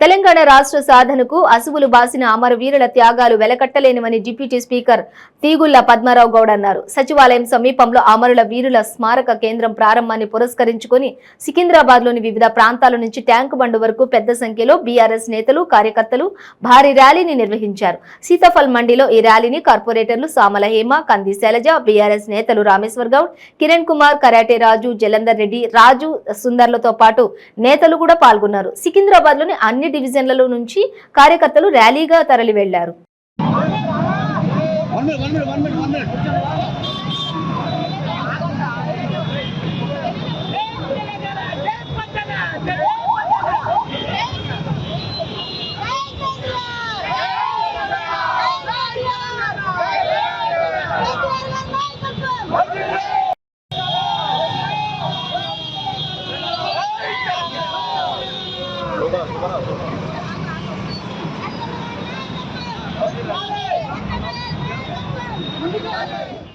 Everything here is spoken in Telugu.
తెలంగాణ రాష్ట్ర సాధనకు అసువులు బాసిన అమరవీరుల త్యాగాలు వెలకట్టలేనివని డిప్యూటీ స్పీకర్ తీగుళ్ళ పద్మారావు గౌడ్ అన్నారు. సచివాలయం సమీపంలో అమరుల వీరుల స్మారక కేంద్రం ప్రారంభాన్ని పురస్కరించుకుని సికింద్రాబాద్లోని వివిధ ప్రాంతాల నుంచి ట్యాంకు బండు వరకు పెద్ద సంఖ్యలో బీఆర్ఎస్ నేతలు కార్యకర్తలు భారీ ర్యాలీని నిర్వహించారు. సీతాఫల్ మండిలో ఈ ర్యాలీని కార్పొరేటర్లు సామల హేమ కంది శైలజ బీఆర్ఎస్ నేతలు రామేశ్వర్ గౌడ్ కిరణ్ కుమార్ కరాటే రాజు జలందర్ రెడ్డి రాజు సుందర్లతో పాటు నేతలు కూడా పాల్గొన్నారు. సికింద్రాబాద్లోని అన్ని డివిజన్లలో నుంచి కార్యకర్తలు ర్యాలీగా తరలి వెళ్ళారు One Thank you.